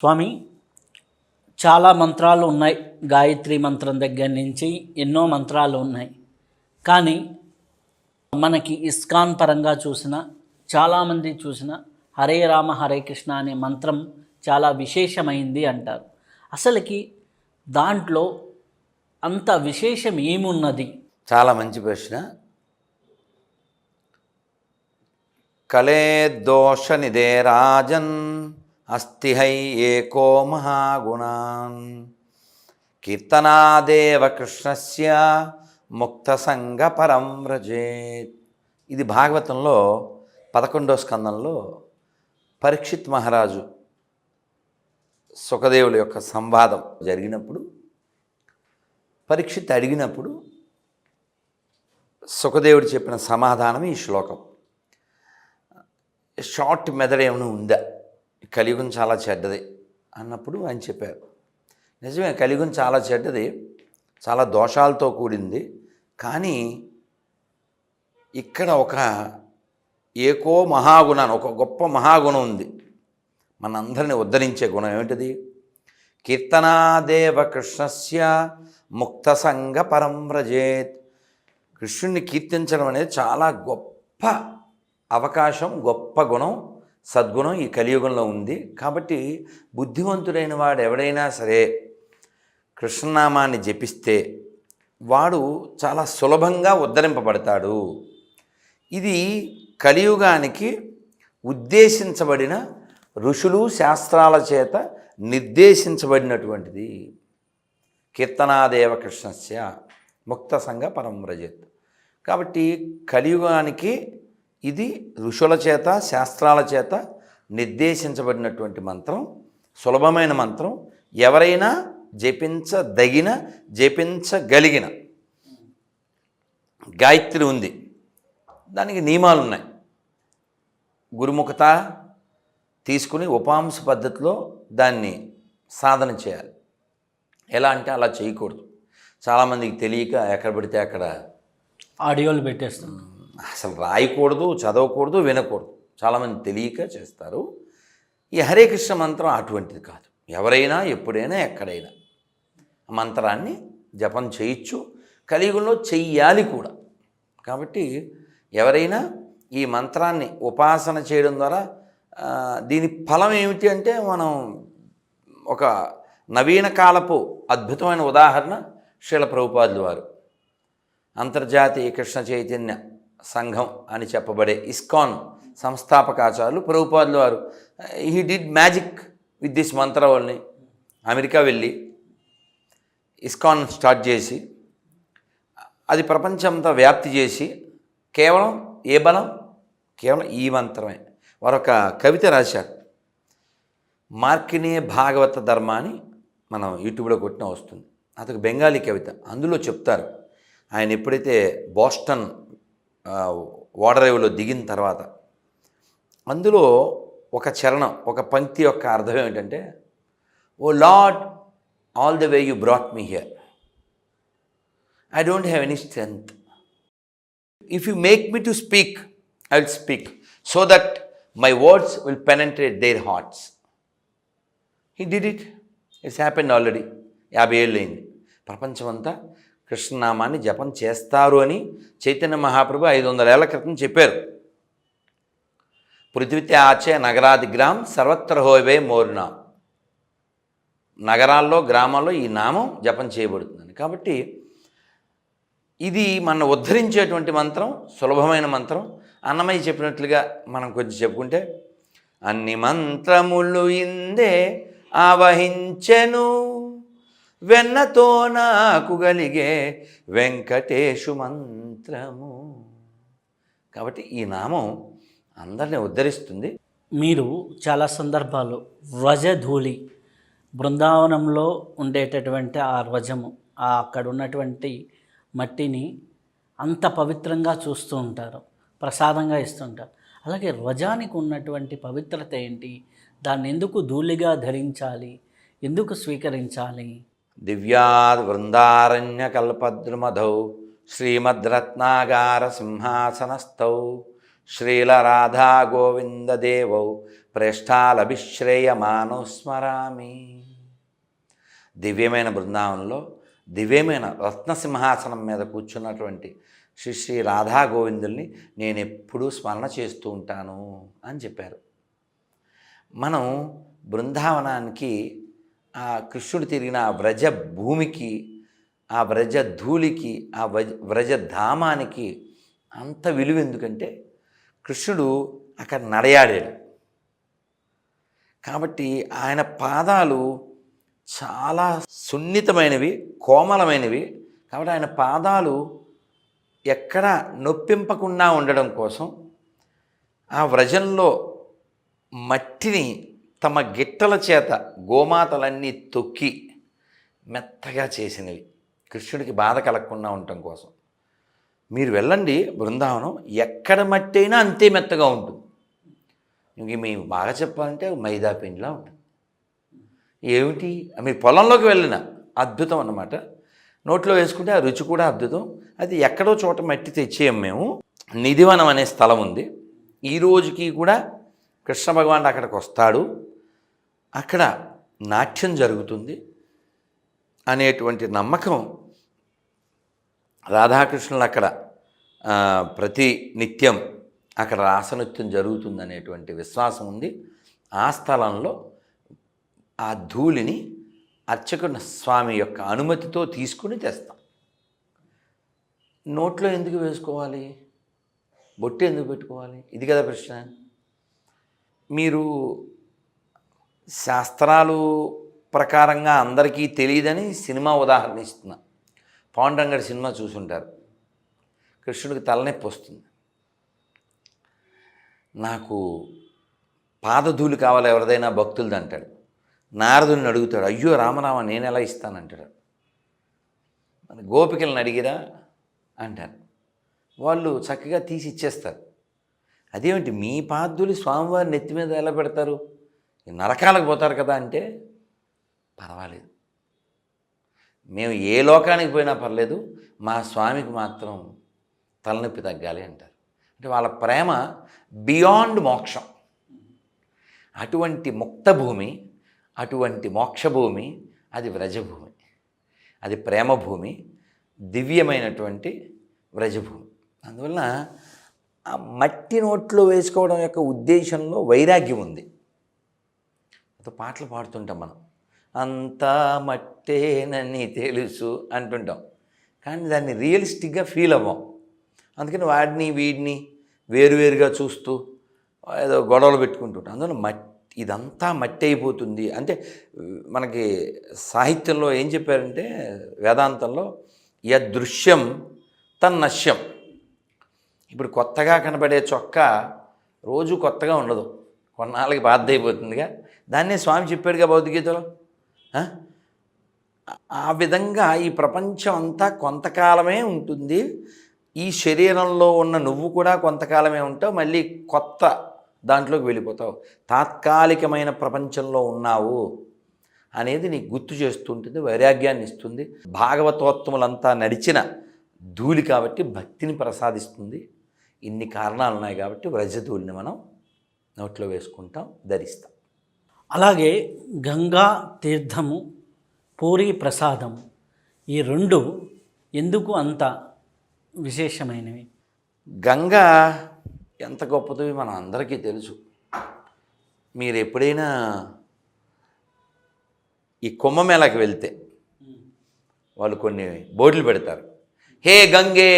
స్వామి చాలా మంత్రాలు ఉన్నాయి. గాయత్రి మంత్రం దగ్గర నుంచి ఎన్నో మంత్రాలు ఉన్నాయి. కానీ మనకి ఇస్కాన్ పరంగా చూసిన చాలామంది చూసిన హరే రామ హరే కృష్ణ అనే మంత్రం చాలా విశేషమైంది అంటారు. అసలుకి దాంట్లో అంత విశేషం ఏమున్నది? చాలా మంచి ప్రశ్న. కలే దోష నిదే రాజన్. అస్థిహై ఏకో మహాగుణాన్ కీర్తనాదేవ కృష్ణస్య ముక్తసంగ పరం వ్రజేత్. ఇది భాగవతంలో పదకొండో స్కందంలో పరీక్షిత్ మహారాజు సుఖదేవుల యొక్క సంవాదం జరిగినప్పుడు పరీక్షిత్ అడిగినప్పుడు సుఖదేవుడు చెప్పిన సమాధానం ఈ శ్లోకం. షార్ట్ మెథడ్ ఏమైనా ఉందా? కలియుగం చాలా చెడ్డది అన్నప్పుడు ఆయన చెప్పారు. నిజమే కలియుగం చాలా చెడ్డది చాలా దోషాలతో కూడింది కానీ ఇక్కడ ఒక ఏకో మహాగుణాన్ని ఒక గొప్ప మహాగుణం ఉంది. మనందరిని ఉద్ధరించే గుణం ఏమిటిది? కీర్తనాదేవ కృష్ణస్య ముక్త సంగ పరం వ్రజేత్. కృష్ణుణ్ణి కీర్తించడం అనేది చాలా గొప్ప అవకాశం గొప్ప గుణం. సద్గుణం ఈ కలియుగంలో ఉంది. కాబట్టి బుద్ధివంతుడైన వాడు ఎవడైనా సరే కృష్ణనామాన్ని జపిస్తే వాడు చాలా సులభంగా ఉద్ధరింపబడతాడు. ఇది కలియుగానికి ఉద్దేశించబడిన ఋషులు శాస్త్రాల చేత నిర్దేశించబడినటువంటిది. కీర్తనాదేవ కృష్ణస్య ముక్త సంఘ పరం వ్రజత్. కాబట్టి కలియుగానికి ఇది ఋషుల చేత శాస్త్రాల చేత నిర్దేశించబడినటువంటి మంత్రం సులభమైన మంత్రం. ఎవరైనా జపించదగిన జపించగలిగిన గాయత్రి ఉంది. దానికి నియమాలు ఉన్నాయి. గురుముఖత తీసుకుని ఉపాంశ పద్ధతిలో దాన్ని సాధన చేయాలి. ఎలా అంటే అలా చేయకూడదు. చాలామందికి తెలియక ఎక్కడ పడితే అక్కడ ఆడియోలు పెట్టేస్తున్నాం అసలు రాయకూడదు చదవకూడదు వినకూడదు. చాలామంది తెలియక చేస్తారు. ఈ హరే కృష్ణ మంత్రం అటువంటిది కాదు. ఎవరైనా ఎప్పుడైనా ఎక్కడైనా మంత్రాన్ని జపం చేయొచ్చు. కలియుగంలో చెయ్యాలి కూడా. కాబట్టి ఎవరైనా ఈ మంత్రాన్ని ఉపాసన చేయడం ద్వారా దీని ఫలం ఏమిటి అంటే మనం ఒక నవీన కాలపు అద్భుతమైన ఉదాహరణ శీల ప్రభుపాదులు వారు. అంతర్జాతీయ కృష్ణ చైతన్య సంఘం అని చెప్పబడే ఇస్కాన్ సంస్థాపకాచారులు ప్రభుపాదుల వారు. He did magic with this మంత్రవల్ని America వెళ్ళి ఇస్కాన్ స్టార్ట్ చేసి అది ప్రపంచంతో వ్యాప్తి చేసి కేవలం ఏ బలం? కేవలం ఈ మంత్రమే. వారు ఒక కవిత రాశారు. మార్కినే భాగవత ధర్మ అని మనం యూట్యూబ్లో కొట్టిన వస్తుంది. అతను బెంగాలీ కవిత. అందులో చెప్తారు. ఆయన ఎప్పుడైతే బోస్టన్ ఓడరేవులో దిగిన తర్వాత అందులో ఒక చరణం ఒక పంక్తి యొక్క అర్థం ఏమిటంటే O Lord all the way you brought me here. I don't have any strength. If you make me to speak I will speak so that my words will penetrate their hearts. He did it it's happen already యాభై ఏళ్ళు అయింది. ప్రపంచమంతా కృష్ణనామాన్ని జపం చేస్తారు అని చైతన్య మహాప్రభు ఐదు వందల ఏళ్ళ క్రితం చెప్పారు. పృథ్వీతే ఆచే నగరాదిగ్రామ్ సర్వత్ర హోవే మోరునా నగరాల్లో గ్రామాల్లో ఈ నామం జపం చేయబడుతుందని కాబట్టి ఇది మన ఉద్ధరించేటువంటి మంత్రం సులభమైన మంత్రం. అన్నమయ్య చెప్పినట్లుగా మనం కొంచెం చెప్పుకుంటే అన్ని మంత్రములు ఇందే ఆవహించెను. వెన్నతో నాకు గలిగే వెంకటేశు మంత్రము. కాబట్టి ఈ నామం అందరిని ఉద్ధరిస్తుంది. మీరు చాలా సందర్భాలు వ్రజధూళి బృందావనంలో ఉండేటటువంటి ఆ ధ్వజము ఆ అక్కడ ఉన్నటువంటి మట్టిని అంత పవిత్రంగా చూస్తూ ఉంటారు ప్రసాదంగా ఇస్తుంటారు అలాగే ధ్వజానికి ఉన్నటువంటి పవిత్రత ఏంటి? దాన్ని ఎందుకు ధూళిగా ధరించాలి? ఎందుకు స్వీకరించాలి? దివ్యాద్ వృందారణ్య కల్పద్రుమధౌ శ్రీమద్రత్నాగార సింహాసనస్థౌ శ్రీల రాధా గోవిందదేవౌ ప్రేష్టాలభిశ్రేయమాను స్మరామి దివ్యమైన బృందావనంలో దివ్యమైన రత్నసింహాసనం మీద కూర్చున్నటువంటి శ్రీ శ్రీ రాధా గోవిందుల్ని నేను ఎప్పుడూ స్మరణ చేస్తూ ఉంటాను అని చెప్పారు. మనం బృందావనానికి ఆ కృష్ణుడు తిరిగిన ఆ వ్రజ భూమికి ఆ వ్రజ ధూళికి ఆ వ్రజ ధామానికి అంత విలువ ఎందుకంటే కృష్ణుడు అక్కడ నడయాడాడు. కాబట్టి ఆయన పాదాలు చాలా సున్నితమైనవి కోమలమైనవి. కాబట్టి ఆయన పాదాలు ఎక్కడ నొప్పింపకుండా ఉండడం కోసం ఆ వ్రజంలో మట్టిని తమ గిట్టల చేత గోమాతలన్నీ తొక్కి మెత్తగా చేసినవి. కృష్ణుడికి బాధ కలగకుండా ఉండటం కోసం. మీరు వెళ్ళండి బృందావనం ఎక్కడ మట్టి అయినా అంతే మెత్తగా ఉంటుంది. ఇంక మేము బాగా చెప్పాలంటే మైదా పిండిలా ఉంటుంది. ఏమిటి? మీరు పొలంలోకి వెళ్ళిన అద్భుతం అన్నమాట. నోట్లో వేసుకుంటే ఆ రుచి కూడా అద్భుతం. అది ఎక్కడో చోట మట్టి తెచ్చేయం మేము. నిధివనం అనే స్థలం ఉంది. ఈ రోజుకి కూడా కృష్ణ భగవానుడు అక్కడికి వస్తాడు. అక్కడ నాట్యం జరుగుతుంది అనేటువంటి నమ్మకం రాధాకృష్ణులు అక్కడ ప్రతి నిత్యం అక్కడ రాసనృత్యం జరుగుతుంది అనేటువంటి విశ్వాసం ఉంది. ఆ స్థలంలో ఆ ధూళిని అర్చకుని స్వామి యొక్క అనుమతితో తీసుకుని తెస్తాం. నోట్లో ఎందుకు వేసుకోవాలి? బొట్టు ఎందుకు పెట్టుకోవాలి? ఇది కదా ప్రశ్న. మీరు శాస్త్రాలు ప్రకారంగా అందరికీ తెలియదని సినిమా ఉదాహరణ ఇస్తున్నా. పాండంగడి సినిమా చూసుంటారు. కృష్ణుడికి తలనొప్పి వస్తుంది. నాకు పాదధూళి కావాలి ఎవరిదైనా భక్తులది అంటాడు. నారదుని అడుగుతాడు అయ్యో రామరామ నేను ఎలా ఇస్తానంటాడు? మరి గోపికలను అడిగిరా అంటారు. వాళ్ళు చక్కగా తీసి ఇచ్చేస్తారు. అదేమిటి మీ పాదులు స్వామివారి నెత్తి మీద ఎలా పెడతారు? నరకాలకు పోతారు కదా అంటే పర్వాలేదు. మేము ఏ లోకానికి పోయినా పర్లేదు మా స్వామికి మాత్రం తలనొప్పి తగ్గాలి అంటారు. అంటే వాళ్ళ ప్రేమ బియాండ్ మోక్షం. అటువంటి ముక్త భూమి అటువంటి మోక్షభూమి అది వ్రజభూమి. అది ప్రేమ భూమి దివ్యమైనటువంటి వ్రజభూమి. అందువలన ఆ మట్టి నోట్లో వేసుకోవడం యొక్క ఉద్దేశంలో వైరాగ్యం ఉంది. పాటలు పాడుతుంటాం మనం. అంతా మట్టేనని తెలుసు అంటుంటాం. కానీ దాన్ని రియలిస్టిక్గా ఫీల్ అవ్వం. అందుకని వాడిని వీడిని వేరువేరుగా చూస్తూ ఏదో గొడవలు పెట్టుకుంటుంటాం. అందులో మట్టి ఇదంతా మట్టి అయిపోతుంది. అంటే మనకి సాహిత్యంలో ఏం చెప్పారంటే వేదాంతంలో యదృశ్యం తన్నశ్యం. ఇప్పుడు కొత్తగా కనబడే చొక్కా రోజు కొత్తగా ఉండదు. కొన్నాళ్ళకి బాధ అయిపోతుందిగా. దాన్నే స్వామి చెప్పాడుగా భౌతికగీతలో? ఆ? ఆ విధంగా ఈ ప్రపంచం అంతా కొంతకాలమే ఉంటుంది. ఈ శరీరంలో ఉన్న నువ్వు కూడా కొంతకాలమే ఉంటావు. మళ్ళీ కొత్త దాంట్లోకి వెళ్ళిపోతావు. తాత్కాలికమైన ప్రపంచంలో ఉన్నావు అనేది నీకు గుర్తు చేస్తుంటుంది వైరాగ్యాన్ని ఇస్తుంది. భాగవతోత్తములంతా నడిచిన ధూళి కాబట్టి భక్తిని ప్రసాదిస్తుంది. ఇన్ని కారణాలు ఉన్నాయి కాబట్టి వ్రజధూళిని మనం నోట్లో వేసుకుంటాం ధరిస్తాం. అలాగే గంగా తీర్థము పూరి ప్రసాదం ఈ రెండు ఎందుకు అంత విశేషమైనవి? గంగా ఎంత గొప్పదో మన అందరికీ తెలుసు. మీరు ఎప్పుడైనా ఈ కుంభమేళాకి వెళ్తే వాళ్ళు కొన్ని బోర్డులు పెడతారు. హే గంగే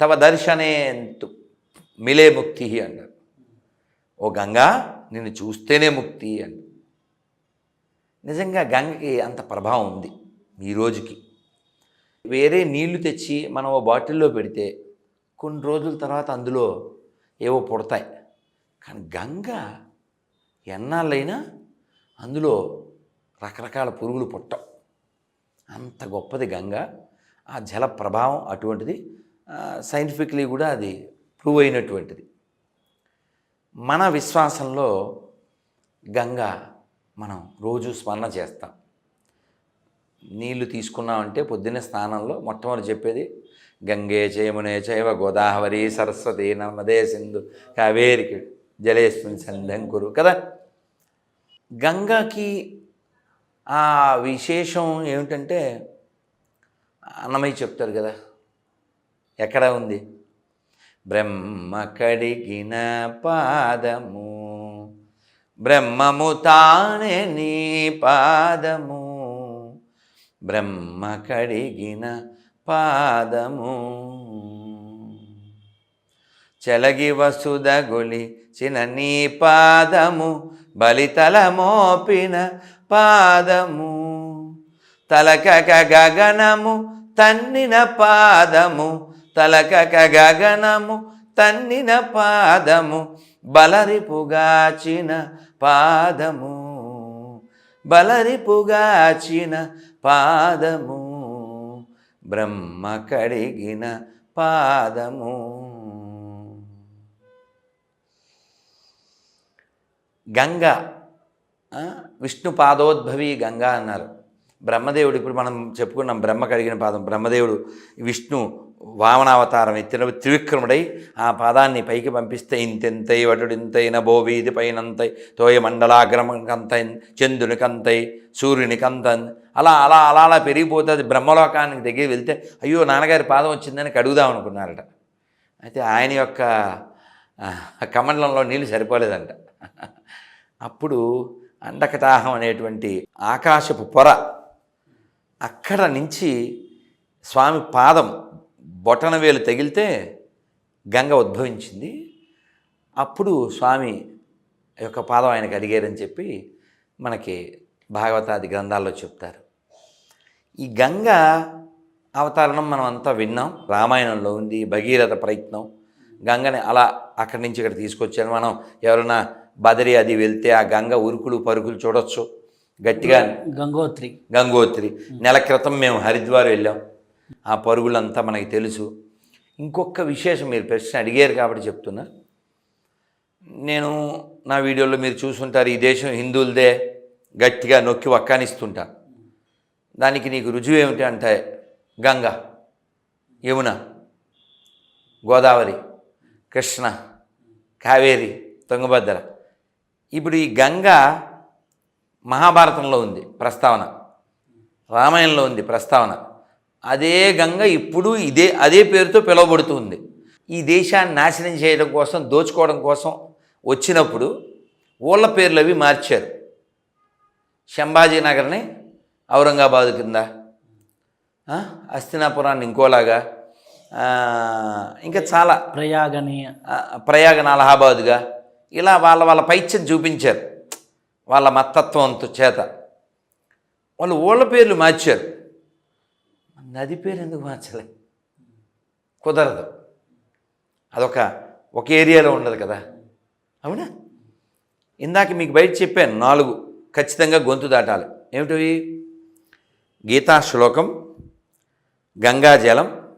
తవ దర్శనే మిలే ముక్తి అంటారు. ఓ గంగా నిన్ను చూస్తేనే ముక్తి అని. నిజంగా గంగకి అంత ప్రభావం ఉంది ఈ రోజుకి. వేరే నీళ్ళు తెచ్చి మనం ఓ బాటిల్లో పెడితే కొన్ని రోజుల తర్వాత అందులో ఏవో పుడతాయి. కానీ గంగ ఎన్నాళ్ళైనా అందులో రకరకాల పురుగులు పుట్టం అంత గొప్పది గంగ. ఆ జల ప్రభావం అటువంటిది సైంటిఫిక్లీ కూడా అది ప్రూవ్ అయినటువంటిది. మన విశ్వాసంలో గంగ మనం రోజు స్మరణ చేస్తాం. నీళ్ళు తీసుకున్నామంటే పొద్దున్నే స్నానంలో మొట్టమొదటి చెప్పేది గంగే చయమునే చైవ గోదావరి సరస్వతి నర్మదే సింధు కావేరికి జలేశ్వరి సంధంకురు కదా? గంగాకి ఆ విశేషం ఏమిటంటే అన్నమయ్య చెప్తారు కదా ఎక్కడ ఉంది? బ్రహ్మ కడిగిన పాదము. బ్రహ్మము తానే నీ పాదము. బ్రహ్మ కడిగిన పాదము. చెలగి వసుదగులి చిన నీ పాదము. బలితల మోపిన పాదము. తలకక గగనము తన్నిన పాదము. తలకక గగనము తన్నిన పాదము బలరిపుగాచిన పాదము. బలరిపుగాచిన పాదము బ్రహ్మ కడిగిన పాదము. గంగ విష్ణు పాదోద్భవి గంగా అన్నారు. బ్రహ్మదేవుడు ఇప్పుడు మనం చెప్పుకున్నాం బ్రహ్మ కడిగిన పాదం బ్రహ్మదేవుడు విష్ణు వామనావతారం ఎత్తిన త్రివిక్రముడై ఆ పాదాన్ని పైకి పంపిస్తే ఇంతెంతై వటుడింతైన ఇంతైన పైనంతై తోయ మండలాగ్రమంకంతై చంద్రునికంతై సూర్యునికంతన్ అలా అలా అలా అలా పెరిగిపోతుంది బ్రహ్మలోకానికి దగ్గర వెళ్తే అయ్యో నాన్నగారి పాదం వచ్చిందని కడుగుదాం అనుకున్నారట. అయితే ఆయన యొక్క కమండలంలో నీళ్ళు సరిపోలేదంట. అప్పుడు అండకటాహం అనేటువంటి ఆకాశపు పొర అక్కడ నుంచి స్వామి పాదం బొటనవేలు తగిలితే గంగ ఉద్భవించింది. అప్పుడు స్వామి యొక్క పాదం ఆయనకు అడిగారని చెప్పి మనకి భాగవతాది గ్రంథాల్లో చెప్తారు. ఈ గంగ అవతరణం మనం అంతా విన్నాం. రామాయణంలో ఉంది భగీరథ ప్రయత్నం. గంగని అలా అక్కడి నుంచి ఇక్కడ తీసుకొచ్చారు. మనం ఎవరైనా బదరి అది వెళ్తే ఆ గంగ ఉరుకులు పరుకులు చూడొచ్చు. గట్టిగా గంగోత్రి. గంగోత్రి. నెల క్రితం మేము హరిద్వార్ వెళ్ళాం. ఆ పరుగులంతా మనకి తెలుసు. ఇంకొక విశేషం మీరు ప్రశ్న అడిగారు కాబట్టి చెప్తున్నా. నేను నా వీడియోలో మీరు చూసుంటారు ఈ దేశం హిందువులదే గట్టిగా నొక్కి వక్కానిస్తుంటా. దానికి నీకు రుజువు ఏమిటి అంటే గంగ యమున గోదావరి కృష్ణ కావేరి తుంగభద్ర. ఇప్పుడు ఈ గంగ మహాభారతంలో ఉంది ప్రస్తావన రామాయణంలో ఉంది ప్రస్తావన. అదే గంగ ఇప్పుడు ఇదే అదే పేరుతో పిలువబడుతుంది. ఈ దేశాన్ని నాశనం చేయడం కోసం దోచుకోవడం కోసం వచ్చినప్పుడు ఊళ్ళ పేర్లు అవి మార్చారు. శంభాజీ నగర్ని ఔరంగాబాద్ కింద ఆ, హస్తినాపురాన్ని ఇంకోలాగా ఇంకా చాలా ప్రయాగని. ప్రయాగన అలహాబాదుగా ఇలా వాళ్ళ వాళ్ళ పైత్యం చూపించారు. వాళ్ళ మత్తత్వంతో చేత. వాళ్ళు ఊళ్ళ పేర్లు మార్చారు. నది పేరు ఎందుకు మార్చలే? కుదరదు. అదొక ఒక ఏరియాలో ఉండదు కదా. అవునా? ఇందాక మీకు బయట చెప్పాను నాలుగు ఖచ్చితంగా గొంతు దాటాలి. ఏమిటివి? గీతా శ్లోకం గంగాజలం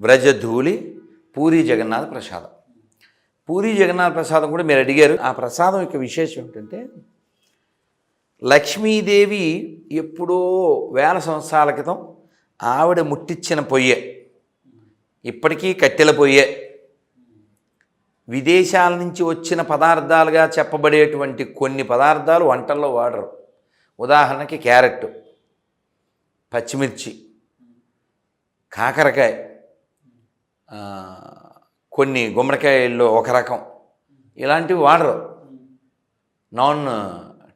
వ్రజధూళి పూరి జగన్నాథ ప్రసాదం. పూరి జగన్నాథ ప్రసాదం కూడా మీరు అడిగారు. ఆ ప్రసాదం యొక్క విశేషం ఏంటంటే లక్ష్మీదేవి ఎప్పుడో వేల సంవత్సరాల క్రితం ఆవిడ ముట్టించిన పొయ్యే. ఇప్పటికీ కట్టెల పొయ్యే. విదేశాల నుంచి వచ్చిన పదార్థాలుగా చెప్పబడేటువంటి కొన్ని పదార్థాలు వంటల్లో వాడరు. ఉదాహరణకి క్యారెట్ పచ్చిమిర్చి కాకరకాయ కొన్ని గుమ్మడికాయల్లో ఒక రకం. ఇలాంటివి వాడరు. నాన్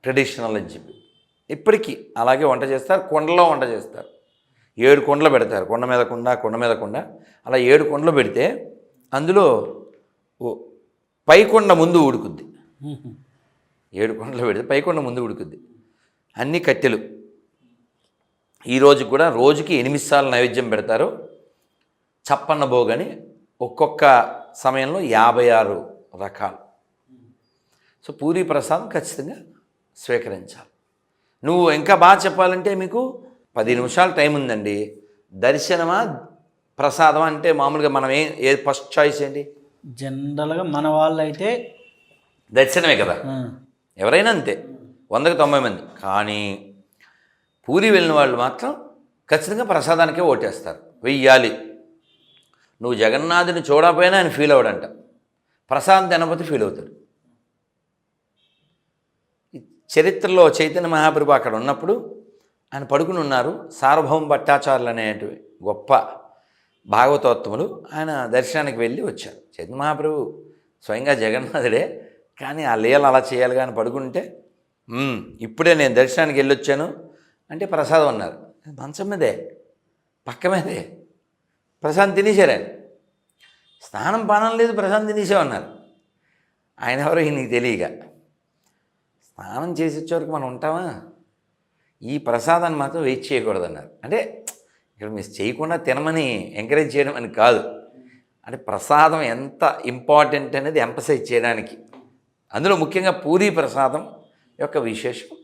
ట్రెడిషనల్ అని చెప్పి. ఇప్పటికీ అలాగే వంట చేస్తారు కొండలో వంట చేస్తారు. ఏడు కొండలు పెడతారు. కొండ మీద కొండ కొండ మీద కొండ. అలా ఏడు కొండలు పెడితే అందులో పైకొండ పై ముందు ఉడుకుద్ది ఏడు కొండలు పెడితే పైకొండ ముందు ఉడుకుద్ది అన్ని కట్టెలు. ఈ కూడా రోజుకి ఎనిమిది సార్లు నైవేద్యం పెడతారు. చప్పన్న భోగని ఒక్కొక్క సమయంలో యాభై ఆరు రకాలు. సో పూరి ప్రసాదం ఖచ్చితంగా స్వీకరించాలి. నువ్వు ఇంకా బాగా చెప్పాలంటే మీకు పది నిమిషాలు టైం ఉందండి. దర్శనమా ప్రసాదం అంటే మామూలుగా మనం ఏ ఏ ఫస్ట్ చాయిస్ ఏంటి? జనరల్గా మన వాళ్ళు అయితే దర్శనమే కదా. ఎవరైనా అంతే. వందకి తొంభై మంది. కానీ పూరి వెళ్ళిన వాళ్ళు మాత్రం ఖచ్చితంగా ప్రసాదానికే ఓటేస్తారు. వెయ్యాలి. నువ్వు జగన్నాథుని చూడకపోయినా ఆయన ఫీల్ అవడంట ప్రసాదం తినకపోతే ఫీల్ అవుతాడు. చరిత్రలో చైతన్య మహాప్రభు అక్కడ ఉన్నప్పుడు ఆయన పడుకుని ఉన్నారు సార్వభౌమ భట్టాచారులు అనేటివి గొప్ప భాగవతోత్తములు. ఆయన దర్శనానికి వెళ్ళి వచ్చారు. చైతన్య మహాప్రభు స్వయంగా జగన్నాథుడే కానీ ఆ లీల అలా చేయాలి కానీ పడుకుంటే ఇప్పుడే నేను దర్శనానికి వెళ్ళొచ్చాను అంటే ప్రసాదం అన్నారు. మంచం మీదే పక్క మీదే ప్రసాదం తినేశారు ఆయన. స్నానం పానం లేదు ప్రసాదం తినేసామన్నారు ఆయన ఎవరో నీకు తెలియక. స్నానం చేసి వచ్చే వరకు మనం ఉంటామా? ఈ ప్రసాదాన్ని మాత్రం వెయిట్ చేయకూడదన్నారు. అంటే ఇక్కడ మీరు చేయకుండా తినమని ఎంకరేజ్ చేయడం అని కాదు. అంటే ప్రసాదం ఎంత ఇంపార్టెంట్ అనేది ఎంపసైజ్ చేయడానికి. అందులో ముఖ్యంగా పూరీ ప్రసాదం యొక్క విశేషం